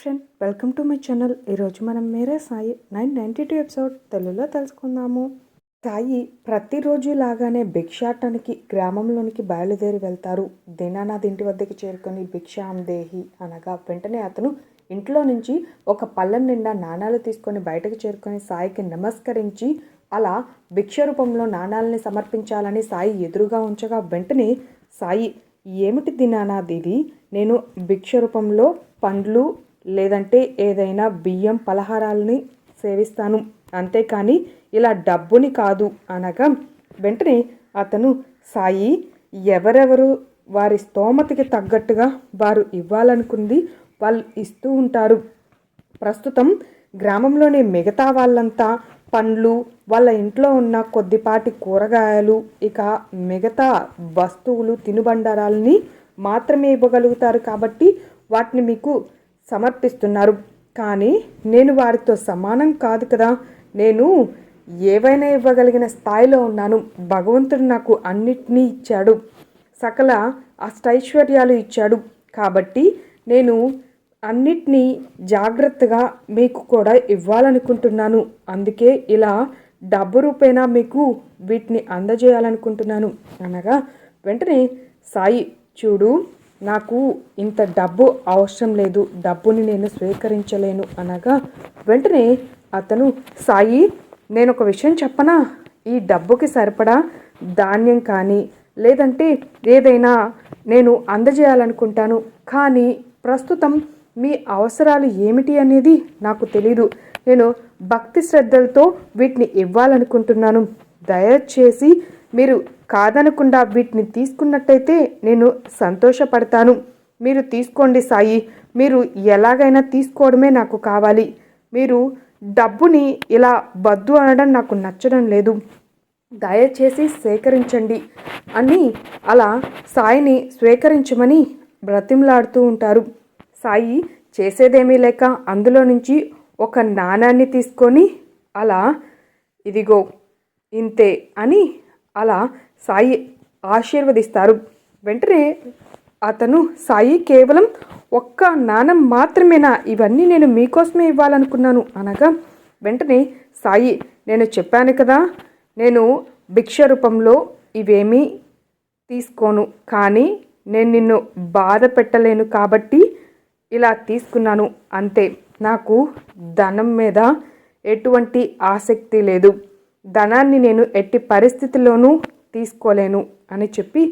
Friend welcome to my channel ఈరోజు మనం Mere Sai nine ninety two episode తెలుగులో తెలుసుకుందాము. సాయి ప్రతిరోజు లాగానే భిక్షాటనికి గ్రామంలోనికి బయలుదేరి వెళ్తారు. దీనానాథ్ ఇంటి వద్దకు చేరుకొని భిక్షాం దేహి అనగా వెంటనే అతను ఇంట్లో నుంచి ఒక పళ్ళెం నిండా నాణాలు తీసుకొని బయటకు చేరుకొని సాయికి నమస్కరించి అలా భిక్ష రూపంలో నాణాలని సమర్పించాలని సాయి ఎదురుగా ఉంచగా వెంటనే సాయి ఏమిటి దినానాథ్ ఇది? నేను భిక్ష రూపంలో పండ్లు లేదంటే ఏదైనా బియ్యం పలహారాలని సేవిస్తాను. అంతేకాని ఇలా డబ్బుని కాదు అనగా వెంటనే అతను సాయి ఎవరెవరు వారి స్తోమతకి తగ్గట్టుగా వారు ఇవ్వాలనుకుంది వాళ్ళు ఇస్తూ ఉంటారు. ప్రస్తుతం గ్రామంలోని మిగతా వాళ్ళంతా పండ్లు వాళ్ళ ఇంట్లో ఉన్న కొద్దిపాటి కూరగాయలు ఇక మిగతా వస్తువులు తినుబండారాలని మాత్రమే ఇవ్వగలుగుతారు కాబట్టి వాటిని మీకు సమర్పిస్తున్నారు. కానీ నేను వారితో సమానం కాదు కదా. నేను ఏవైనా ఇవ్వగలిగిన స్థాయిలో ఉన్నాను. భగవంతుడు నాకు అన్నిటినీ ఇచ్చాడు. సకల అష్టైశ్వర్యాలు ఇచ్చాడు. కాబట్టి నేను అన్నిటినీ జాగ్రత్తగా మీకు కూడా ఇవ్వాలనుకుంటున్నాను. అందుకే ఇలా డబ్బు రూపేణా మీకు వీటిని అందజేయాలనుకుంటున్నాను. అనగా వెంటనే సాయి చూడు. నాకు ఇంత డబ్బు అవసరం లేదు డబ్బుని నేను స్వీకరించలేను అనగా వెంటనే అతను సాయి నేను ఒక విషయం చెప్పనా? ఈ డబ్బుకి సరిపడా ధాన్యం కానీ లేదంటే ఏదైనా నేను అందజేయాలనుకుంటాను. కానీ ప్రస్తుతం మీ అవసరాలు ఏమిటి అనేది నాకు తెలీదు. నేను భక్తి శ్రద్ధలతో వీటిని ఇవ్వాలనుకుంటున్నాను. దయచేసి మీరు కాదనకుండా వీటిని తీసుకున్నట్టయితే నేను సంతోషపడతాను. మీరు తీసుకోండి సాయి. మీరు ఎలాగైనా తీసుకోవడమే నాకు కావాలి. మీరు డబ్బుని ఇలా వద్దు అనడం నాకు నచ్చడం లేదు. దయచేసి సేకరించండి అని అలా సాయిని స్వీకరించమని బ్రతిమలాడుతూ ఉంటారు. సాయి చేసేదేమీ లేక అందులో నుంచి ఒక నాణాన్ని తీసుకొని అలా ఇదిగో ఇంతే అని అలా సాయి ఆశీర్వదిస్తారు. వెంటనే అతను సాయి కేవలం ఒక్క నాణం మాత్రమేనా? ఇవన్నీ నేను మీకోసమే ఇవ్వాలనుకున్నాను. అనగా వెంటనే సాయి నేను చెప్పాను కదా నేను భిక్ష రూపంలో ఇవేమీ తీసుకోను కానీ నేను నిన్ను బాధ పెట్టలేను కాబట్టి ఇలా తీసుకున్నాను. అంతే నాకు ధనం మీద ఎటువంటి ఆసక్తి లేదు. ధనాన్ని నేను ఎట్టి పరిస్థితుల్లోనూ తీసుకోలేను అని చెప్పి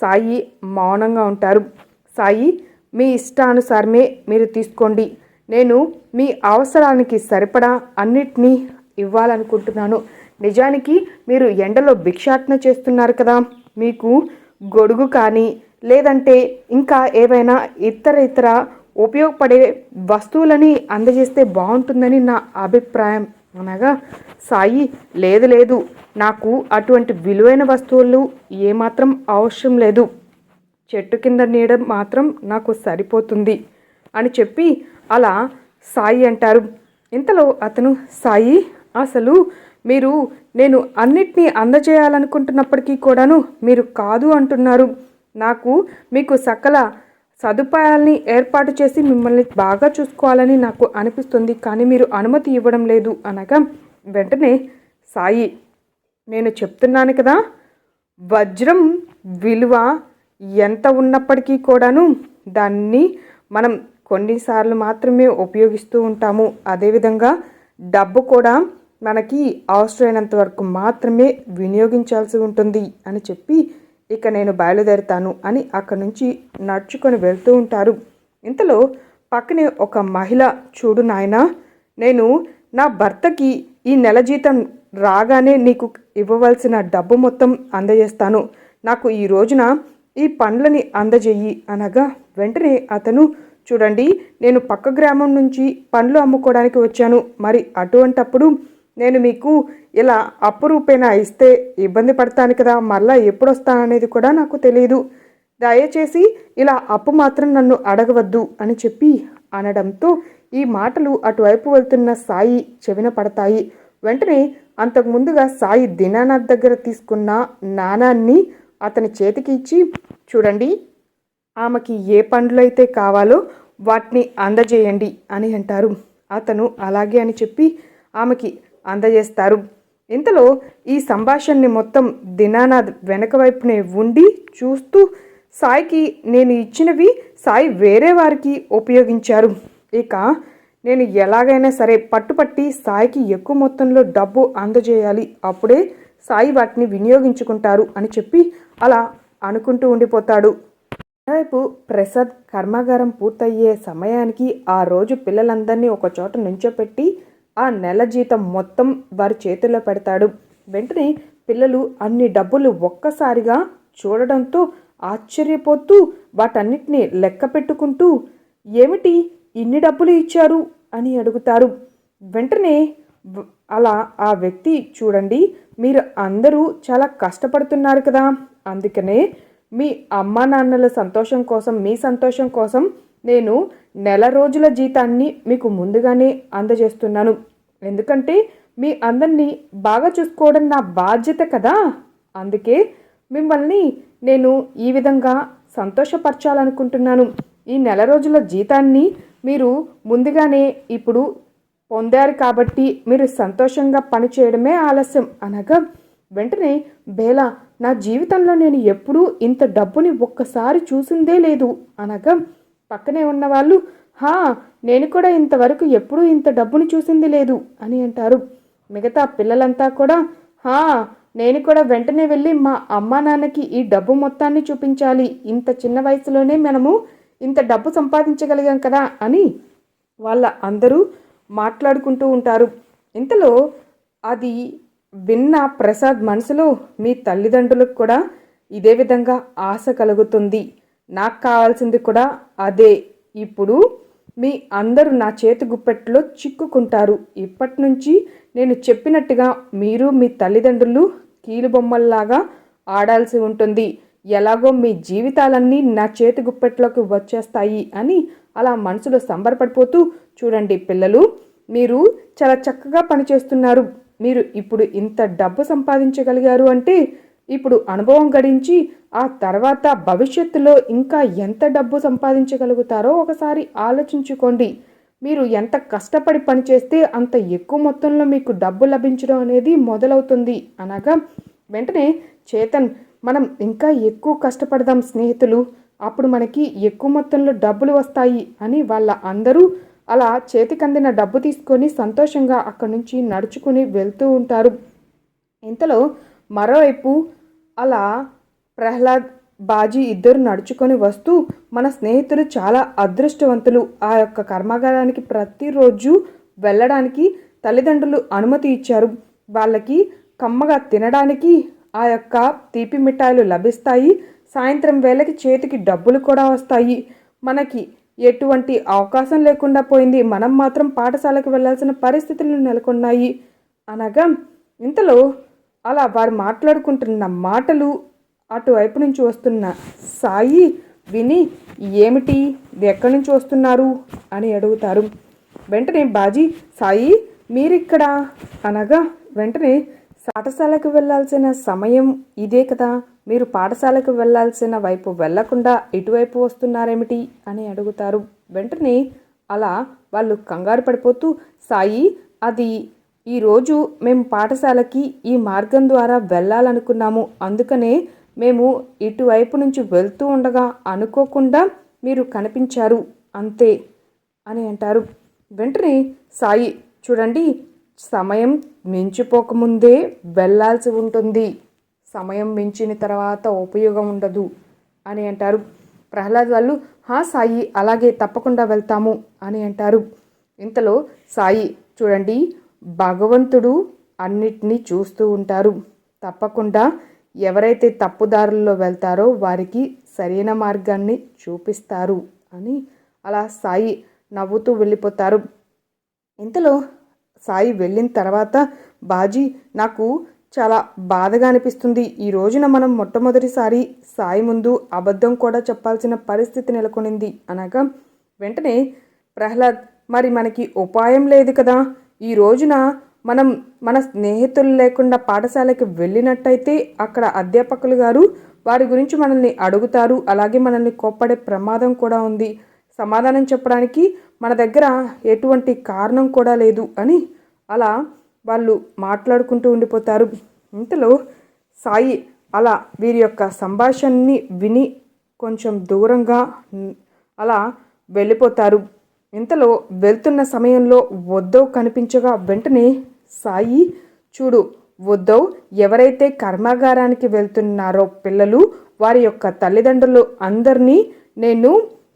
సాయి మౌనంగా ఉంటారు. సాయి మీ ఇష్టానుసారమే మీరు తీసుకోండి. నేను మీ అవసరానికి సరిపడా అన్నిటినీ ఇవ్వాలనుకుంటున్నాను. నిజానికి మీరు ఎండలో భిక్షాటన చేస్తున్నారు కదా. మీకు గొడుగు కానీ లేదంటే ఇంకా ఏవైనా ఇతర ఇతర ఉపయోగపడే వస్తువులని అందజేస్తే బాగుంటుందని నా అభిప్రాయం. అనగా సాయి లేదు లేదు. నాకు అటువంటి విలువైన వస్తువులు ఏమాత్రం అవసరం లేదు. చెట్టు కింద నీడ మాత్రం నాకు సరిపోతుంది అని చెప్పి అలా సాయి అంటారు. ఇంతలో అతను సాయి అసలు మీరు నేను అన్నిటినీ అందజేయాలనుకుంటున్నప్పటికీ కూడాను మీరు కాదు అంటున్నారు. నాకు మీకు సకల సదుపాయాల్ని ఏర్పాటు చేసి మిమ్మల్ని బాగా చూసుకోవాలని నాకు అనిపిస్తుంది కానీ మీరు అనుమతి ఇవ్వడం లేదు. అనగా వెంటనే సాయి నేను చెప్తున్నాను కదా వజ్రం విలువ ఎంత ఉన్నప్పటికీ కూడాను దాన్ని మనం కొన్నిసార్లు మాత్రమే ఉపయోగిస్తూ ఉంటాము. అదేవిధంగా డబ్బు కూడా మనకి అవసరమైనంత వరకు మాత్రమే వినియోగించాల్సి ఉంటుంది అని చెప్పి ఇక నేను బయలుదేరుతాను అని అక్కడి నుంచి నడుచుకొని వెళ్తూ ఉంటారు. ఇంతలో పక్కనే ఒక మహిళ చూడు నాయన నేను నా భర్తకి ఈ నెల జీతం రాగానే నీకు ఇవ్వవలసిన డబ్బు మొత్తం అందజేస్తాను. నాకు ఈ రోజున ఈ పండ్లని అందజేయి అనగా వెంటనే అతను చూడండి నేను పక్క గ్రామం నుంచి పండ్లు అమ్ముకోవడానికి వచ్చాను. మరి అటువంటప్పుడు నేను మీకు ఇలా అప్పు రూపేణా ఇస్తే ఇబ్బంది పడతాను కదా మళ్ళీ ఎప్పుడు వస్తాననేది కూడా నాకు తెలియదు దయచేసి ఇలా అప్పు మాత్రం నన్ను అడగవద్దు అని చెప్పి అనడంతో ఈ మాటలు అటువైపు వెళ్తున్న సాయి చెవిన పడతాయి. వెంటనే అంతకు ముందుగా సాయి దినానాథ్ దగ్గర తీసుకున్న నాణాన్ని అతని చేతికి ఇచ్చి చూడండి ఆమెకి ఏ పండ్లు అయితే కావాలో వాటిని అందజేయండి అని అంటారు. అతను అలాగే అని చెప్పి ఆమెకి అందజేస్తారు. ఇంతలో ఈ సంభాషణని మొత్తం దినానాథ్ వెనక వైపునే ఉండి చూస్తూ సాయికి నేను ఇచ్చినవి సాయి వేరే వారికి ఉపయోగించారు. ఇక నేను ఎలాగైనా సరే పట్టుపట్టి సాయికి ఎక్కువ మొత్తంలో డబ్బు అందజేయాలి. అప్పుడే సాయి వాటిని వినియోగించుకుంటారు అని చెప్పి అలా అనుకుంటూ ఉండిపోతాడు. మరోవైపు ప్రసాద్ కర్మాగారం పూర్తయ్యే సమయానికి ఆ రోజు పిల్లలందరినీ ఒక చోట నుంచోపెట్టి ఆ నెల జీతం మొత్తం వారి చేతుల్లో పెడతాడు. వెంటనే పిల్లలు అన్ని డబ్బులు ఒక్కసారిగా చూడడంతో ఆశ్చర్యపోతూ వాటన్నిటిని లెక్క పెట్టుకుంటూ ఏమిటి? ఇన్ని డబ్బులు ఇచ్చారు అని అడుగుతారు. వెంటనే అలా ఆ వ్యక్తి చూడండి మీరు అందరూ చాలా కష్టపడుతున్నారు కదా. అందుకనే మీ అమ్మా నాన్నల సంతోషం కోసం మీ సంతోషం కోసం నేను నెల రోజుల జీతాన్ని మీకు ముందుగానే అందజేస్తున్నాను. ఎందుకంటే మీ అందరినీ బాగా చూసుకోవడం నా బాధ్యత కదా. అందుకే మిమ్మల్ని నేను ఈ విధంగా సంతోషపరచాలనుకుంటున్నాను. ఈ నెల రోజుల జీతాన్ని మీరు ముందుగానే ఇప్పుడు పొందారు కాబట్టి మీరు సంతోషంగా పనిచేయడమే ఆలస్యం అనగా వెంటనే బేలా నా జీవితంలో నేను ఎప్పుడూ ఇంత డబ్బుని ఒక్కసారి చూసిందే లేదు అనగా పక్కనే ఉన్నవాళ్ళు హా నేను కూడా ఇంతవరకు ఎప్పుడూ ఇంత డబ్బుని చూసింది లేదు అని అంటారు. మిగతా పిల్లలంతా కూడా హా నేను కూడా వెంటనే వెళ్ళి మా అమ్మా నాన్నకి ఈ డబ్బు మొత్తాన్ని చూపించాలి. ఇంత చిన్న వయసులోనే మనము ఇంత డబ్బు సంపాదించగలిగాం కదా అని వాళ్ళ అందరూ మాట్లాడుకుంటూ ఉంటారు. ఇంతలో అది విన్న ప్రసాద్ మనసులో మీ తల్లిదండ్రులకు కూడా ఇదే విధంగా ఆశ కలుగుతుంది. నాకు కావాల్సింది కూడా అదే. ఇప్పుడు మీ అందరూ నా చేతి గుప్పెట్లో చిక్కుకుంటారు. ఇప్పటి నుంచి నేను చెప్పినట్టుగా మీరు మీ తల్లిదండ్రులు కీలుబొమ్మల్లాగా ఆడాల్సి ఉంటుంది. ఎలాగో మీ జీవితాలన్నీ నా చేతి గుప్పెట్లోకి వచ్చేస్తాయి అని అలా మనసులో సంబరపడిపోతూ చూడండి పిల్లలు మీరు చాలా చక్కగా పనిచేస్తున్నారు. మీరు ఇప్పుడు ఇంత డబ్బు సంపాదించగలిగారు అంటే ఇప్పుడు అనుభవం గడించి ఆ తర్వాత భవిష్యత్తులో ఇంకా ఎంత డబ్బు సంపాదించగలుగుతారో ఒకసారి ఆలోచించుకోండి. మీరు ఎంత కష్టపడి పనిచేస్తే అంత ఎక్కువ మొత్తంలో మీకు డబ్బు లభించడం అనేది మొదలవుతుంది. అనగా వెంటనే చేతన్ మనం ఇంకా ఎక్కువ కష్టపడదాం స్నేహితులు. అప్పుడు మనకి ఎక్కువ మొత్తంలో డబ్బులు వస్తాయి అని వాళ్ళ అందరూ అలా చేతికందిన డబ్బు తీసుకొని సంతోషంగా అక్కడి నుంచి నడుచుకుని వెళ్తూ ఉంటారు. ఇంతలో మరోవైపు అలా ప్రహ్లాద్ బాజీ ఇద్దరు నడుచుకొని వస్తూ మన స్నేహితులు చాలా అదృష్టవంతులు. ఆ యొక్క కర్మాగారానికి ప్రతిరోజు వెళ్ళడానికి తల్లిదండ్రులు అనుమతి ఇచ్చారు. వాళ్ళకి కమ్మగా తినడానికి ఆ యొక్క తీపి మిఠాయిలు లభిస్తాయి. సాయంత్రం వేళకి చేతికి డబ్బులు కూడా వస్తాయి. మనకి ఎటువంటి అవకాశం లేకుండా పోయింది. మనం మాత్రం పాఠశాలకు వెళ్ళాల్సిన పరిస్థితులు నెలకొన్నాయి. అనగా ఇంతలో అలా వారు మాట్లాడుకుంటున్న మాటలు అటువైపు నుంచి వస్తున్న సాయి విని ఏమిటి? ఎక్కడి నుంచి వస్తున్నారు? అని అడుగుతారు. వెంటనే బాజీ సాయి మీరిక్కడ? అనగా వెంటనే పాఠశాలకు వెళ్ళాల్సిన సమయం ఇదే కదా. మీరు పాఠశాలకు వెళ్ళాల్సిన వైపు వెళ్ళకుండా ఇటువైపు వస్తున్నారేమిటి అని అడుగుతారు. వెంటనే అలా వాళ్ళు కంగారు పడిపోతూ సాయి అది ఈరోజు మేము పాఠశాలకి ఈ మార్గం ద్వారా వెళ్ళాలనుకున్నాము అందుకనే మేము ఇటువైపు నుంచి వెళ్తూ ఉండగా అనుకోకుండా మీరు కనిపించారు. అంతే అని అంటారు. వెంటనే సాయి చూడండి సమయం మించిపోకముందే వెళ్ళాల్సి ఉంటుంది. సమయం మించిన తర్వాత ఉపయోగం ఉండదు అని అంటారు. ప్రహ్లాద్ వాళ్ళు హా సాయి అలాగే తప్పకుండా వెళ్తాము అని అంటారు. ఇంతలో సాయి చూడండి భగవంతుడు అన్నిటినీ చూస్తూ ఉంటారు. తప్పకుండా ఎవరైతే తప్పుదారుల్లో వెళ్తారో వారికి సరైన మార్గాన్ని చూపిస్తారు అని అలా సాయి నవ్వుతూ వెళ్ళిపోతారు. ఇంతలో సాయి వెళ్ళిన తర్వాత బాజీ నాకు చాలా బాధగా అనిపిస్తుంది. ఈ రోజున మనం మొట్టమొదటిసారి సాయి ముందు అబద్ధం కూడా చెప్పాల్సిన పరిస్థితి నెలకొనింది. అనగా వెంటనే ప్రహ్లాద్ మరి మనకి ఉపాయం లేదు కదా. ఈ రోజున మనం మన స్నేహితులు లేకుండా పాఠశాలకి వెళ్ళినట్టయితే అక్కడ అధ్యాపకులు గారు వారి గురించి మనల్ని అడుగుతారు. అలాగే మనల్ని కోప్పడే ప్రమాదం కూడా ఉంది. సమాధానం చెప్పడానికి మన దగ్గర ఎటువంటి కారణం కూడా లేదు అని అలా వాళ్ళు మాట్లాడుకుంటూ ఉండిపోతారు. ఇంతలో సాయి అలా వీరి యొక్క సంభాషణని విని కొంచెం దూరంగా అలా వెళ్ళిపోతారు. ఇంతలో వెళ్తున్న సమయంలో వద్దవ్ కనిపించగా వెంటనే సాయి చూడు వద్దవ్ ఎవరైతే కర్మాగారానికి వెళ్తున్నారో పిల్లలు వారి యొక్క తల్లిదండ్రులు అందరినీ నేను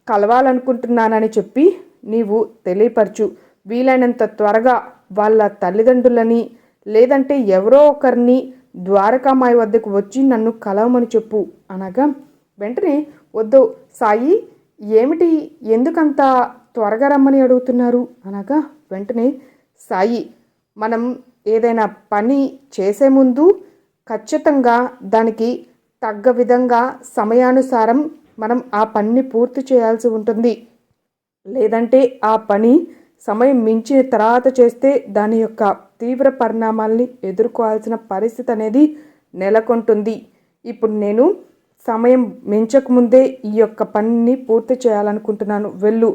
కలవాలనుకుంటున్నానని చెప్పి నీవు తెలియపరచు. వీలైనంత త్వరగా వాళ్ళ తల్లిదండ్రులని లేదంటే ఎవరో ఒకరిని ద్వారకామాయి వద్దకు వచ్చి నన్ను కలవమని చెప్పు అనగా వెంటనే వద్దు సాయి ఏమిటి ఎందుకంత త్వరగా రమ్మని అడుగుతున్నారు? అనగా వెంటనే సాయి మనం ఏదైనా పని చేసే ముందు ఖచ్చితంగా దానికి తగ్గ విధంగా సమయానుసారం మనం ఆ పనిని పూర్తి చేయాల్సి ఉంటుంది. లేదంటే ఆ పని సమయం మించిన తర్వాత చేస్తే దాని యొక్క తీవ్ర పరిణామాల్ని ఎదుర్కోవాల్సిన పరిస్థితి అనేది నెలకొంటుంది. ఇప్పుడు నేను సమయం మించకముందే ఈ యొక్క పనిని పూర్తి చేయాలనుకుంటున్నాను. వెళ్ళు.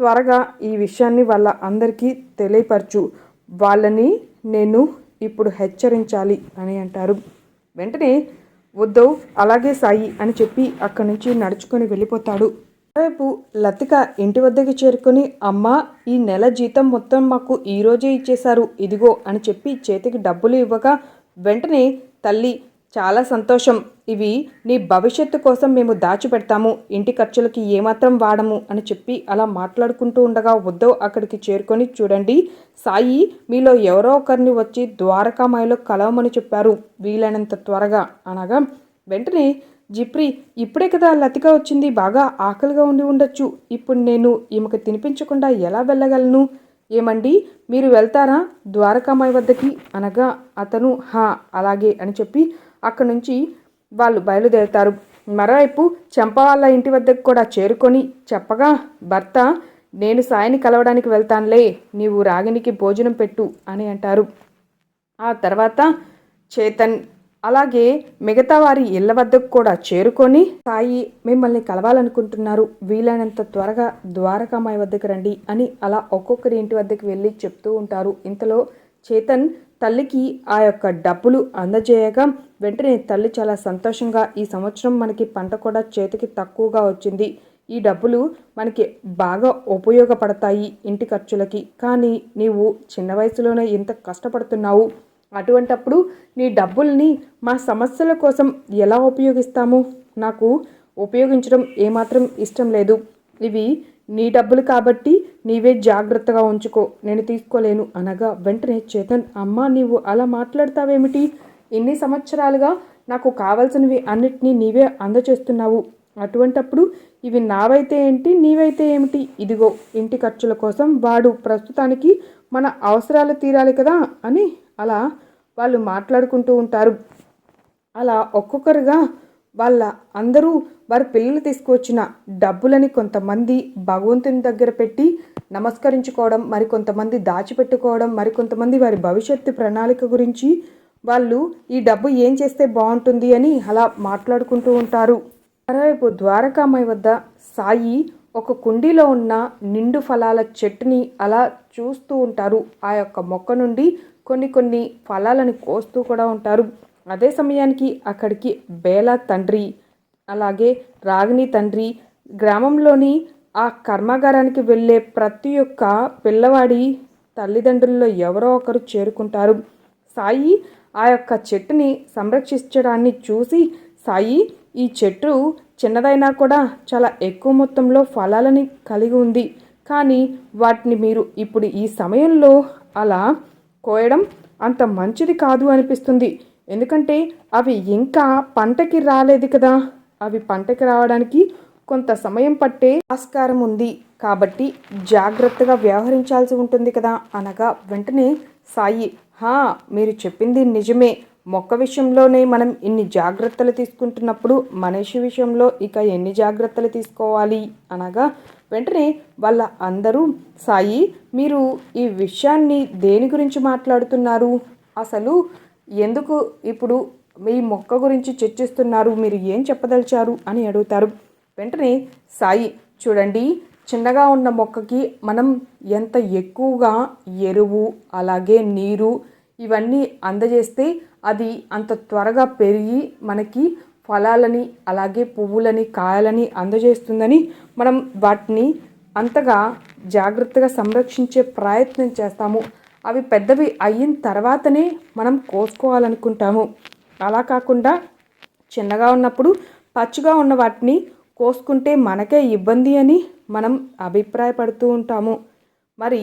త్వరగా ఈ విషయాన్ని వాళ్ళ అందరికీ తెలియపరచు. వాళ్ళని నేను ఇప్పుడు హెచ్చరించాలి అని అంటారు. వెంటనే ఉద్ధవ్ అలాగే సాయి అని చెప్పి అక్కడి నుంచి నడుచుకొని వెళ్ళిపోతాడు. రేపు లతిక ఇంటి వద్దకి చేరుకొని అమ్మ ఈ నెల జీతం మొత్తం మాకు ఈ రోజే ఇచ్చేశారు ఇదిగో అని చెప్పి చేతికి డబ్బులు ఇవ్వగా వెంటనే తల్లి చాలా సంతోషం. ఇవి నీ భవిష్యత్తు కోసం మేము దాచిపెడతాము. ఇంటి ఖర్చులకి ఏమాత్రం వాడము అని చెప్పి అలా మాట్లాడుకుంటూ ఉండగా ఉద్ధవ్ అక్కడికి చేరుకొని చూడండి సాయి మీలో ఎవరో ఒకరిని వచ్చి ద్వారకామాయిలో కలవమని చెప్పారు. వీలైనంత త్వరగా అనగా వెంటనే జిప్రి ఇప్పుడే కదా లతిక వచ్చింది బాగా ఆకలిగా ఉండి ఉండొచ్చు. ఇప్పుడు నేను ఈమెకు తినిపించకుండా ఎలా వెళ్ళగలను? ఏమండి మీరు వెళ్తారా ద్వారకామాయి వద్దకి? అనగా అతను హా అలాగే అని చెప్పి అక్కడి నుంచి వాళ్ళు బయలుదేరుతారు. మరోవైపు చంప వాళ్ళ ఇంటి వద్దకు కూడా చేరుకొని చెప్పగా భర్త నేను సాయిని కలవడానికి వెళ్తానులే నీవు రాగినికి భోజనం పెట్టు అని అంటారు. ఆ తర్వాత చేతన్ అలాగే మిగతా వారి ఇళ్ళ వద్దకు కూడా చేరుకొని సాయి మిమ్మల్ని కలవాలనుకుంటున్నారు. వీలైనంత త్వరగా ద్వారకామాయి వద్దకు రండి అని అలా ఒక్కొక్కరి ఇంటి వద్దకు వెళ్ళి చెప్తూ ఉంటారు. ఇంతలో చేతన్ తల్లికి ఆ యొక్క డబ్బులు అందజేయగా వెంటనే తల్లి చాలా సంతోషంగా ఈ సంవత్సరం మనకి పంట కూడా చేతికి తక్కువగా వచ్చింది. ఈ డబ్బులు మనకి బాగా ఉపయోగపడతాయి ఇంటి ఖర్చులకి. కానీ నీవు చిన్న వయసులోనే ఇంత కష్టపడుతున్నావు. అటువంటప్పుడు నీ డబ్బుల్ని మా సమస్యల కోసం ఎలా ఉపయోగిస్తాము? నాకు ఉపయోగించడం ఏమాత్రం ఇష్టం లేదు. ఇవి నీ డబ్బులు కాబట్టి నీవే జాగ్రత్తగా ఉంచుకో నేను తీసుకోలేను అనగా వెంటనే చేతన్ అమ్మ నీవు అలా మాట్లాడతావేమిటి? ఇన్ని సంవత్సరాలుగా నాకు కావాల్సినవి అన్నిటినీ నీవే అందచేస్తున్నావు. అటువంటప్పుడు ఇవి నావైతే ఏంటి నీవైతే ఏమిటి? ఇదిగో ఇంటి ఖర్చుల కోసం వాడు ప్రస్తుతానికి మన అవసరాలు తీరాలి కదా అని అలా వాళ్ళు మాట్లాడుకుంటూ ఉంటారు. అలా ఒక్కొక్కరుగా వాళ్ళ అందరూ వారి పిల్లలు తీసుకువచ్చిన డబ్బులని కొంతమంది భగవంతుని దగ్గర పెట్టి నమస్కరించుకోవడం మరి కొంతమంది దాచిపెట్టుకోవడం మరి కొంతమంది వారి భవిష్యత్తు ప్రణాళిక గురించి వాళ్ళు ఈ డబ్బు ఏం చేస్తే బాగుంటుంది అని అలా మాట్లాడుకుంటూ ఉంటారు. మరోవైపు ద్వారకామాయి వద్ద సాయి ఒక కుండీలో ఉన్న నిండు ఫలాల చెట్టుని అలా చూస్తూ ఉంటారు. ఆ యొక్క మొక్క నుండి కొన్ని కొన్ని ఫలాలను కోస్తూ కూడా ఉంటారు. అదే సమయానికి అక్కడికి బేలా తండ్రి అలాగే రాగిని తండ్రి గ్రామంలోని ఆ కర్మాగారానికి వెళ్ళే ప్రతి ఒక్క పిల్లవాడి తల్లిదండ్రుల్లో ఎవరో ఒకరు చేరుకుంటారు. సాయి ఆ యొక్క చెట్టుని సంరక్షించడాన్ని చూసి సాయి ఈ చెట్టు చిన్నదైనా కూడా చాలా ఎక్కువ మొత్తంలో ఫలాలని కలిగి ఉంది. కానీ వాటిని మీరు ఇప్పుడు ఈ సమయంలో అలా కోయడం అంత మంచిది కాదు అనిపిస్తుంది. ఎందుకంటే అవి ఇంకా పంటకి రాలేదు కదా. అవి పంటకి రావడానికి కొంత సమయం పట్టే ఆస్కారం ఉంది. కాబట్టి జాగ్రత్తగా వ్యవహరించాల్సి ఉంటుంది కదా అనగా వెంటనే సాయి హా మీరు చెప్పింది నిజమే. మొక్క విషయంలోనే మనం ఇన్ని జాగ్రత్తలు తీసుకుంటున్నప్పుడు మనిషి విషయంలో ఇక ఎన్ని జాగ్రత్తలు తీసుకోవాలి? అనగా వెంటనే వాళ్ళ అందరూ సాయి మీరు ఈ విషయాన్ని దేని గురించి మాట్లాడుతున్నారు? అసలు ఎందుకు ఇప్పుడు మీ మొక్క గురించి చర్చిస్తున్నారు? మీరు ఏం చెప్పదలిచారు? అని అడుగుతారు. వెంటనే సాయి చూడండి చిన్నగా ఉన్న మొక్కకి మనం ఎంత ఎక్కువగా ఎరువు అలాగే నీరు ఇవన్నీ అందజేస్తే అది అంత త్వరగా పెరిగి మనకి ఫలాలని అలాగే పువ్వులని కాయలని అందజేస్తుందని మనం వాటిని అంతగా జాగ్రత్తగా సంరక్షించే ప్రయత్నం చేస్తాము. అవి పెద్దవి అయిన తర్వాతనే మనం కోసుకోవాలనుకుంటాము. అలా కాకుండా చిన్నగా ఉన్నప్పుడు పచ్చిగా ఉన్న వాటిని కోసుకుంటే మనకే ఇబ్బంది అని మనం అభిప్రాయపడుతూ ఉంటాము. మరి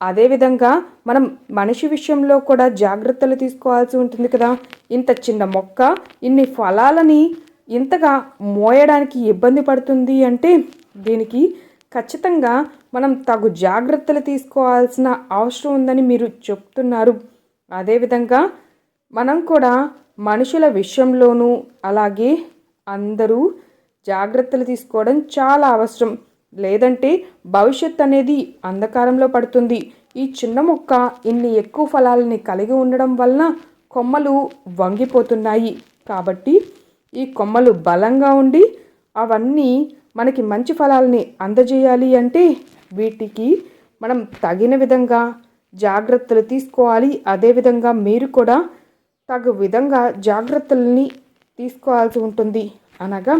అదేవిధంగా మనం మనిషి విషయంలో కూడా జాగ్రత్తలు తీసుకోవాల్సి ఉంటుంది కదా. ఇంత చిన్న మొక్క ఇన్ని ఫలాలని ఇంతగా మోయడానికి ఇబ్బంది పడుతుంది అంటే దీనికి ఖచ్చితంగా మనం తగు జాగ్రత్తలు తీసుకోవాల్సిన అవసరం ఉందని మీరు చెప్తున్నారు. అదేవిధంగా మనం కూడా మనుషుల విషయంలోనూ అలాగే అందరూ జాగ్రత్తలు తీసుకోవడం చాలా అవసరం. లేదంటే భవిష్యత్ అనేది అంధకారంలో పడుతుంది. ఈ చిన్న మొక్క ఇన్ని ఎక్కువ ఫలాలని కలిగి ఉండడం వలన కొమ్మలు వంగిపోతున్నాయి. కాబట్టి ఈ కొమ్మలు బలంగా ఉండి అవన్నీ మనకి మంచి ఫలాలని అందజేయాలి అంటే వీటికి మనం తగిన విధంగా జాగ్రత్తలు తీసుకోవాలి. అదేవిధంగా మీరు కూడా తగు విధంగా జాగ్రత్తలని తీసుకోవాల్సి ఉంటుంది. అనగా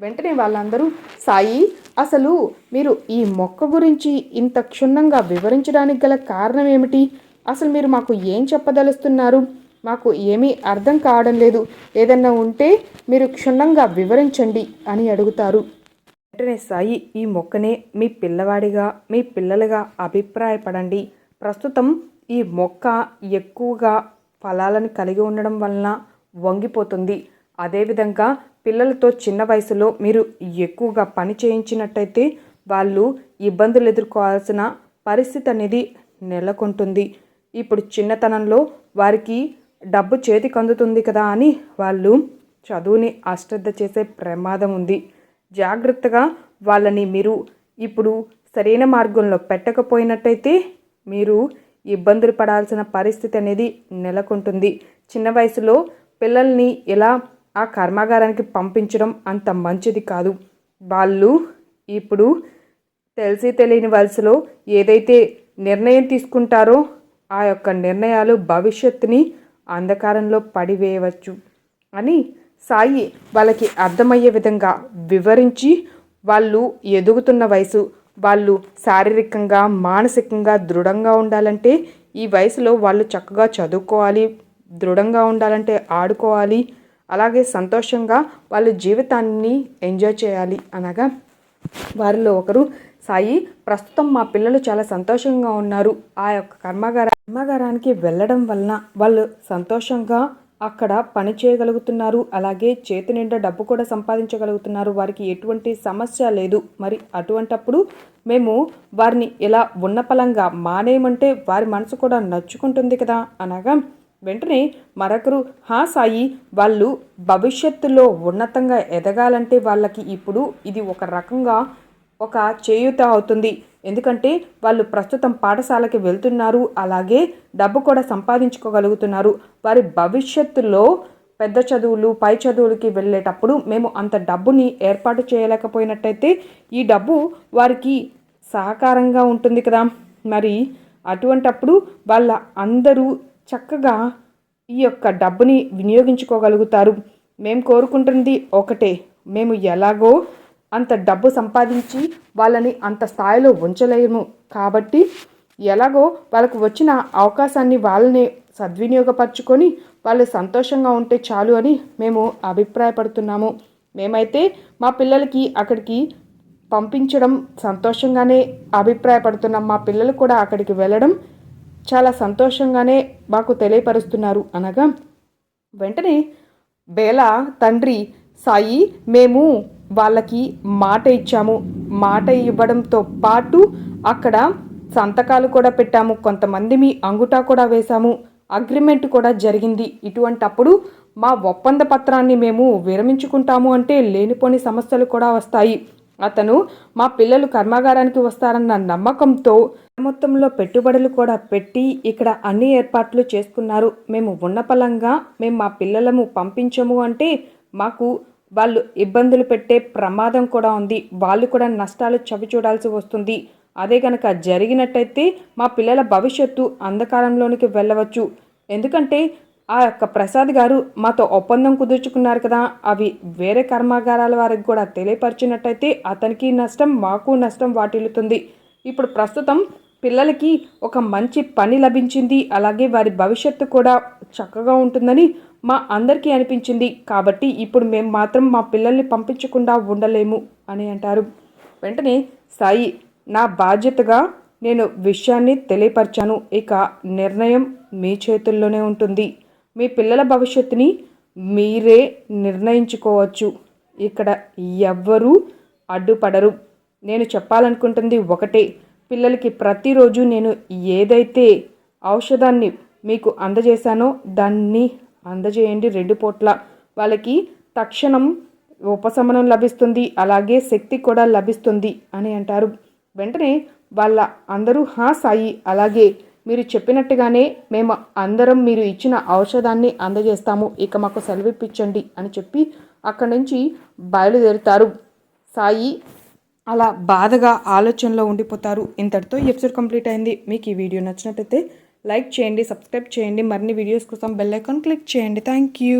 వెంటనే వాళ్ళందరూ సాయి అసలు మీరు ఈ మొక్క గురించి ఇంత క్షుణ్ణంగా వివరించడానికి గల కారణం ఏమిటి? అసలు మీరు మాకు ఏం చెప్పదలుస్తున్నారు? మాకు ఏమీ అర్థం కావడం లేదు. ఏదన్నా ఉంటే మీరు క్షుణ్ణంగా వివరించండి అని అడుగుతారు. వెంటనే సాయి ఈ మొక్కనే మీ పిల్లవాడిగా మీ పిల్లలుగా అభిప్రాయపడండి. ప్రస్తుతం ఈ మొక్క ఎక్కువగా ఫలాలను కలిగి ఉండడం వలన వంగిపోతుంది. అదేవిధంగా పిల్లలతో చిన్న వయసులో మీరు ఎక్కువగా పని చేయించినట్టయితే వాళ్ళు ఇబ్బందులు ఎదుర్కోవాల్సిన పరిస్థితి అనేది నెలకొంటుంది. ఇప్పుడు చిన్నతనంలో వారికి డబ్బు చేతికి అందుతుంది కదా అని వాళ్ళు చదువుని అశ్రద్ధ చేసే ప్రమాదం ఉంది. జాగ్రత్తగా వాళ్ళని మీరు ఇప్పుడు సరైన మార్గంలో పెట్టకపోయినట్టయితే మీరు ఇబ్బందులు పడాల్సిన పరిస్థితి అనేది నెలకొంటుంది. చిన్న వయసులో పిల్లల్ని ఎలా ఆ కర్మాగారానికి పంపించడం అంత మంచిది కాదు. వాళ్ళు ఇప్పుడు తెలిసి తెలియని వయసులో ఏదైతే నిర్ణయం తీసుకుంటారో ఆ యొక్క నిర్ణయాలు భవిష్యత్తుని అంధకారంలో పడివేయవచ్చు అని సాయి వాళ్ళకి అర్థమయ్యే విధంగా వివరించి వాళ్ళు ఎదుగుతున్న వయసు వాళ్ళు శారీరకంగా మానసికంగా దృఢంగా ఉండాలంటే ఈ వయసులో వాళ్ళు చక్కగా చదువుకోవాలి దృఢంగా ఉండాలంటే ఆడుకోవాలి అలాగే సంతోషంగా వాళ్ళ జీవితాన్ని ఎంజాయ్ చేయాలి అనగా వారిలో ఒకరు సాయి ప్రస్తుతం మా పిల్లలు చాలా సంతోషంగా ఉన్నారు. ఆ యొక్క కర్మాగార కర్మాగారానికి వెళ్ళడం వలన వాళ్ళు సంతోషంగా అక్కడ పని చేయగలుగుతున్నారు. అలాగే చేతి నిండా డబ్బు కూడా సంపాదించగలుగుతున్నారు. వారికి ఎటువంటి సమస్య లేదు. మరి అటువంటప్పుడు మేము వారిని ఇలా ఉన్నపలంగా మానేయమంటే వారి మనసు కూడా నచ్చుకుంటుంది కదా? అనగా వెంటనే మరొకరు హా సాయి వాళ్ళు భవిష్యత్తులో ఉన్నతంగా ఎదగాలంటే వాళ్ళకి ఇప్పుడు ఇది ఒక రకంగా ఒక చేయూత అవుతుంది. ఎందుకంటే వాళ్ళు ప్రస్తుతం పాఠశాలకి వెళ్తున్నారు. అలాగే డబ్బు కూడా సంపాదించుకోగలుగుతున్నారు. వారి భవిష్యత్తులో పెద్ద చదువులు పై చదువులకి వెళ్ళేటప్పుడు మేము అంత డబ్బుని ఏర్పాటు చేయలేకపోయినట్టయితే ఈ డబ్బు వారికి సహకారంగా ఉంటుంది కదా. మరి అటువంటప్పుడు వాళ్ళ అందరూ చక్కగా ఈ యొక్క డబ్బుని వినియోగించుకోగలుగుతారు. మేము కోరుకుంటుంది ఒకటే. మేము ఎలాగో అంత డబ్బు సంపాదించి వాళ్ళని అంత స్థాయిలో ఉంచలేము. కాబట్టి ఎలాగో వాళ్ళకు వచ్చిన అవకాశాన్ని వాళ్ళని సద్వినియోగపరచుకొని వాళ్ళు సంతోషంగా ఉంటే చాలు అని మేము అభిప్రాయపడుతున్నాము. మేమైతే మా పిల్లలకి అక్కడికి పంపించడం సంతోషంగానే అభిప్రాయపడుతున్నాం. మా పిల్లలు కూడా అక్కడికి వెళ్ళడం చాలా సంతోషంగానే మాకు తెలియపరుస్తున్నారు అనగా వెంటనే బేలా తండ్రి సాయి మేము వాళ్ళకి మాట ఇచ్చాము. మాట ఇవ్వడంతో పాటు అక్కడ సంతకాలు కూడా పెట్టాము. కొంతమంది మీ అంగుటా కూడా వేశాము. అగ్రిమెంట్ కూడా జరిగింది. ఇటువంటప్పుడు మా ఒప్పంద పత్రాన్ని మేము విరమించుకుంటాము అంటే లేనిపోని సమస్యలు కూడా వస్తాయి. అతను మా పిల్లలు కర్మాగారానికి వస్తారన్న నమ్మకంతో మొత్తంలో పెట్టుబడులు కూడా పెట్టి ఇక్కడ అన్ని ఏర్పాట్లు చేసుకున్నారు. మేము ఉన్నపలంగా మేము మా పిల్లలము పంపించము అంటే మాకు వాళ్ళు ఇబ్బందులు పెట్టే ప్రమాదం కూడా ఉంది. వాళ్ళు కూడా నష్టాలు చవి చూడాల్సి వస్తుంది. అదే కనుక జరిగినట్టయితే మా పిల్లల భవిష్యత్తు అంధకారంలోనికి వెళ్ళవచ్చు. ఎందుకంటే ఆ యొక్క ప్రసాద్ గారు మాతో ఒప్పందం కుదుర్చుకున్నారు కదా. అవి వేరే కర్మాగారాల వారికి కూడా తెలియపరిచినట్టయితే అతనికి నష్టం మాకు నష్టం వాటిల్లుతుంది. ఇప్పుడు ప్రస్తుతం పిల్లలకి ఒక మంచి పని లభించింది. అలాగే వారి భవిష్యత్తు కూడా చక్కగా ఉంటుందని మా అందరికీ అనిపించింది. కాబట్టి ఇప్పుడు మేము మాత్రం మా పిల్లల్ని పంపించకుండా ఉండలేము అని అంటారు. వెంటనే సాయి నా బాధ్యతగా నేను విషయాన్ని తెలియపరిచాను. ఇక నిర్ణయం మీ చేతుల్లోనే ఉంటుంది. మీ పిల్లల భవిష్యత్తుని మీరే నిర్ణయించుకోవచ్చు. ఇక్కడ ఎవ్వరూ అడ్డుపడరు. నేను చెప్పాలనుకుంటుంది ఒకటే. పిల్లలకి ప్రతిరోజు నేను ఏదైతే ఔషధాన్ని మీకు అందజేశానో దాన్ని అందజేయండి రెండు పూట్ల. వాళ్ళకి తక్షణం ఉపశమనం లభిస్తుంది అలాగే శక్తి కూడా లభిస్తుంది అని అంటారు. వెంటనే వాళ్ళ అందరూ హా సాయి అలాగే మీరు చెప్పినట్టుగానే మేము అందరం మీరు ఇచ్చిన ఔషధాన్ని అందజేస్తాము ఇక మాకు సెలవిప్పించండి అని చెప్పి అక్కడి నుంచి బయలుదేరుతారు. సాయి అలా బాధగా ఆలోచనలో ఉండిపోతారు. ఇంతటితో ఎపిసోడ్ కంప్లీట్ అయింది. మీకు ఈ వీడియో నచ్చినట్టయితే లైక్ చేయండి సబ్స్క్రైబ్ చేయండి. మరిన్ని వీడియోస్ కోసం బెల్ ఐకాన్ క్లిక్ చేయండి. Thank you